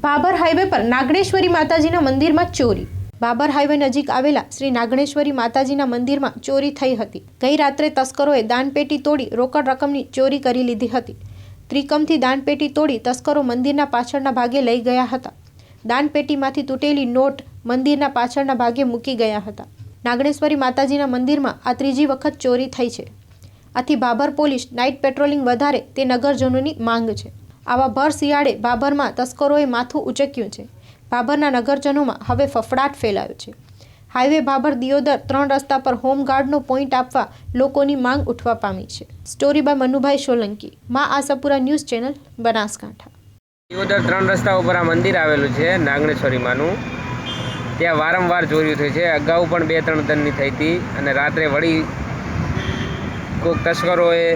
Babur highway પર નાગણેશ્વરી માતાજીના મંદિરમાં ચોરી. બાબર હાઈવે નજીક આવેલા શ્રી નાગણેશ્વરી માતાજીના મંદિરમાં ચોરી થઈ હતી. ગઈ રાત્રે તસ્કરોએ દાનપેટી તોડી રોકડ રકમની ચોરી કરી લીધી હતી. ત્રિકમથી દાનપેટી તોડી તસ્કરો મંદિરના પાછળના ભાગે લઈ ગયા હતા. દાનપેટીમાંથી તૂટેલી નોટ મંદિરના પાછળના ભાગે મૂકી ગયા હતા. નાગણેશ્વરી માતાજીના મંદિરમાં આ ત્રીજી વખત ચોરી થઈ છે. આથી બાબર પોલીસ નાઇટ પેટ્રોલિંગ વધારે તે નગરજનોની માંગ છે. આવા ભર શિયાળે બાબરમાં તસ્કરોએ માથું ઉચક્યું છે. બાબરના નગરજનોમાં હવે ફફડાટ ફેલાયો છે. હાઈવે બાબર દિયોદર ત્રણ રસ્તા પર હોમગાર્ડનો પોઈન્ટ આપવા લોકોની માંગ ઉઠવા પામી છે. Story by Manubhai Solanki. Maa Ashapura news channel, Banaskantha. Deodar ત્રણ રસ્તા ઉપર આ મંદિર આવેલું છે નાગણેશ્વરી ત્યાં વારંવાર ચોર્યું થઈ છે. અગાઉ પણ બે ત્રણ ટનની થઈ હતી અને રાત્રે વળી કોઈક તસ્કરોએ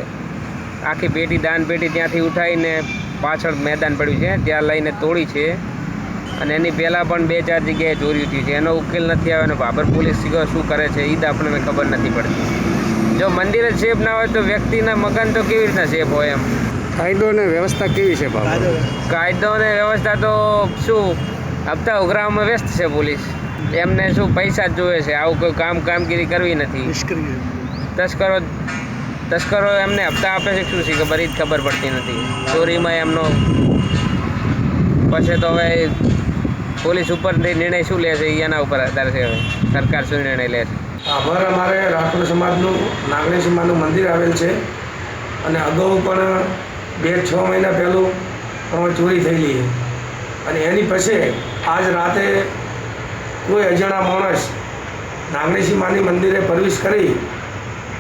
આખી પેટી દાન પેટી ત્યાંથી ઉઠાવીને પાછળ મેદાન પડ્યું છે ત્યાં લઈને તોડી છે. અને એની પહેલાં પણ બે ચાર જગ્યાએ ચોરીઓ થયું છે. એનો ઉકેલ નથી આવ્યો અને બાબર પોલીસ શું કરે છે એ તો આપણને ખબર નથી પડતી. જો મંદિર જ શેપ ના હોય તો વ્યક્તિના મકાન તો કેવી રીતના શેપ હોય એમ? કાયદો અને વ્યવસ્થા કેવી છે કાયદો અને વ્યવસ્થા તો શું હપ્તા ઉઘરાવામાં વ્યસ્ત છે પોલીસ. એમને શું પૈસા જ જોઈએ છે. આવું કોઈ કામ કામગીરી કરવી નથી. તસ્કરો તસ્કરો એમને હપ્તા આપે છે, શું છે ખબર? જ ખબર પડતી નથી. ચોરીમાં એમનો પછી તો હવે પોલીસ ઉપર નિર્ણય શું લે છે એના ઉપર આધાર છે હવે. સરકાર શું નિર્ણય લે છે? આભાર. અમારે રાઠોડ સમાજનું નાગણેશમાનું મંદિર આવેલ છે અને અગાઉ પણ બે છ મહિના પહેલું પણ ચોરી થયેલી અને એની પછી આજ રાતે કોઈ અજાણા માણસ નાગણેશી માની મંદિરે પ્રવેશ કરી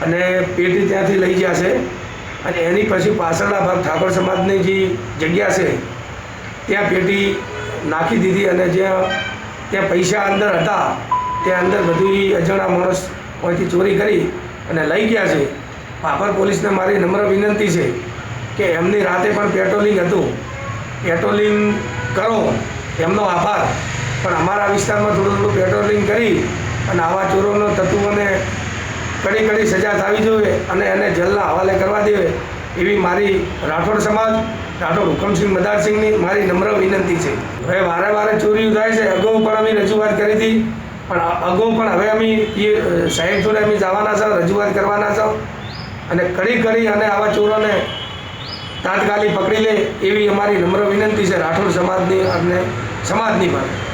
અને પેટી ત્યાંથી લઈ છે. અને એની પછી પાછળના ભાગ ઠાકોર સમાજની જે જગ્યા છે, ત્યાં પેટી નાખી દીધી અને જ્યાં ત્યાં પૈસા અંદર હતા, ત્યાં અંદર બધું અજાણા માણસ અહીંથી ચોરી કરી અને લઈ ગયા છે. પાપર પોલીસને મારી નમ્ર વિનંતી છે કે એમની રાતે પણ પેટ્રોલિંગ હતું. પેટ્રોલિંગ કરો, એમનો આભાર. પણ અમારા વિસ્તારમાં થોડું થોડું પેટ્રોલિંગ કરી અને આવા ચોરોનો તત્વોને કડી કડી સજા થવી જોઈએ અને એને જેલના હવાલે કરવા દેવે. એવી મારી રાઠોડ સમાજ, રાઠોડ હુકમસિંહ મદારસિંહની મારી નમ્ર વિનંતી છે. હવે વારે વારે ચોરીઓ થાય છે. અગાઉ પણ અમે રજૂઆત કરી હતી. પણ અગાઉ પણ હવે અમે એ સાહેબ જોડે અમે જવાના છો, રજૂઆત કરવાના છો. અને કડી કરી અને આવા ચોરોને તાત્કાલિક પકડી લે એવી અમારી નમ્ર વિનંતી છે રાઠોડ સમાજની અને સમાજની પણ.